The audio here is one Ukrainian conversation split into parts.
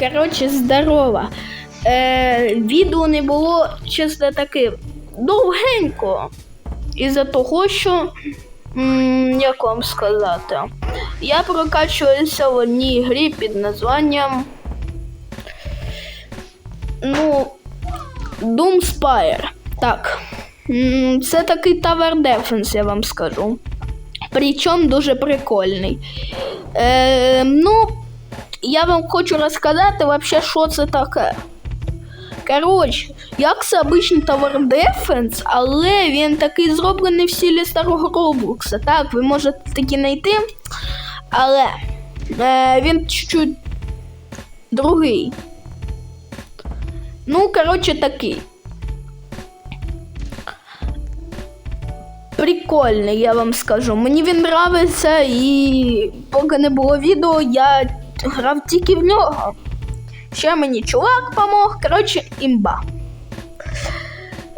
Коротше, здорова. Е, відео не було, чесно таки, довгенько. Із-за того, що. м, як вам сказати? Я прокачуюся в одній грі під названням. Ну. Doomspire. Так. Це такий Tower Defense, я вам скажу. Причому дуже прикольний. Е, ну, я вам хочу розказати вообще, що це таке. Коротше, як це обичний Tower Defense, але він такий зроблений в стилі старого Роблокса. Так, ви можете таки знайти. Але е, він чуть-чуть другий. Ну, коротше, такий. Прикольний, я вам скажу. Мені він нравиться і поки не було відео, я грав тільки в нього. Ще мені чувак помог, коротше, імба.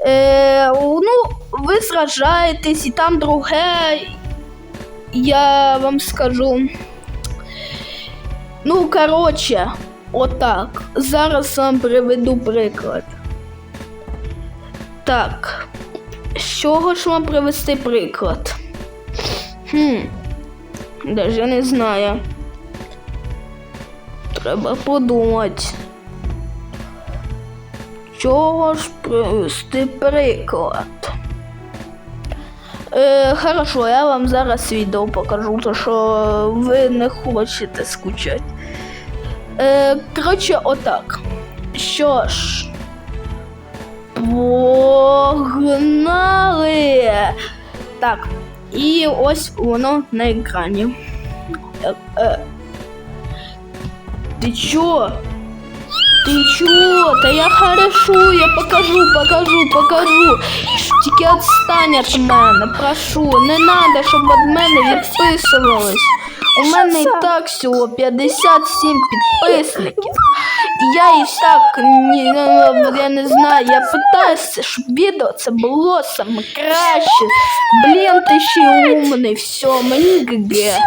Е, ну, ви сражаєтесь і там друге. Я вам скажу. Ну, коротше, отак. Зараз вам приведу приклад. Так. З чого ж вам привести приклад? Хм. Даже не знаю. Треба подумати. Чого ж привести приклад? Е, хорошо, я вам зараз відео покажу, то що ви не хочете скучати. Е, коротше, отак. Що ж. Погнали! Так, і ось воно на екрані. Е, е. Ти чё? Ты чё? Да я хорошо, я покажу, покажу, покажу. Тільки отстань от мене, прошу. Не надо, щоб від мене відписувались. У мене і так всього 57 підписників. І я і так ні, ну, я не знаю, я питаюся, щоб відео це було саме краще. Блін, ти ще й умний, все, мені ГГ.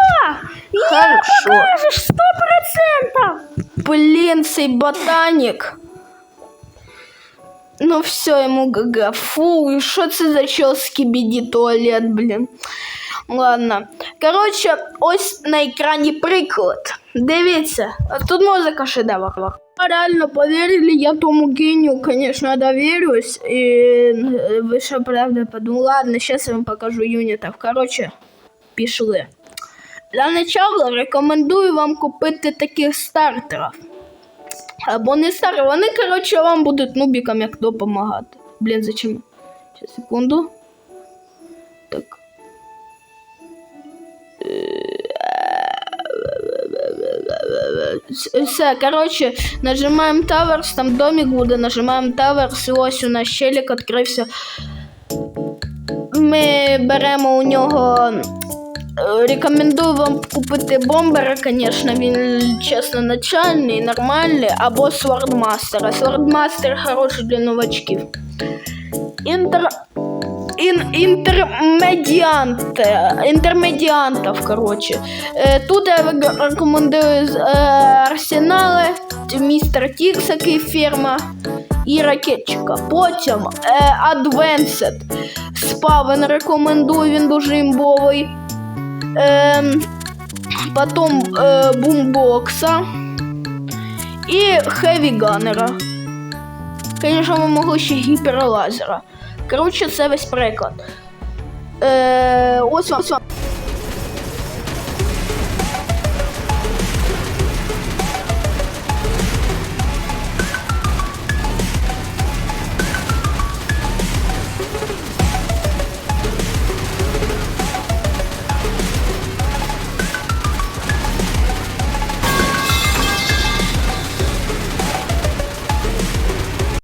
Хорошо. Кажеш, сто процентів. Блін, цей ботанік. Ну все, йому ГГ. Фу, і що це за чел скібіді туалет, блін. Ладно. Коротше, ось на екрані приклад. Дивіться, тут музика шедевр. Реально поверили, я тому гению, конечно, доверюсь. И э, правда, подумали? Ладно, сейчас я вам покажу юнитов. Короче, пішли. Для начала рекомендую вам купити таких стартерів. Або не старі, вони, коротше, вам будуть нубікам як допомагати. Блін, зачем? Сейчас, секунду. Так. Все, коротше, нажимаємо Towers, там домик буде, нажимаємо Towers, і ось у нас щелік відкрився. Ми беремо у нього. е, Рекомендую вам купити бомбера, звісно, він чесно начальний, нормальний, або Свардмастера. Свардмастер хороший для новачків. Інтер... Ін... Інтермедіант. Інтермедіантів, коротше. Е, Тут я рекомендую з- е, арсенали, містер Тікс, який фірма, і ракетчика. Потім е, Advanced. Спавен рекомендую, він дуже імбовий. Ем, потом е, бумбокса і Хеві Ганнера. Звісно, ми могли ще гіперлазера. Коротше, це весь приклад. Е, ось вам.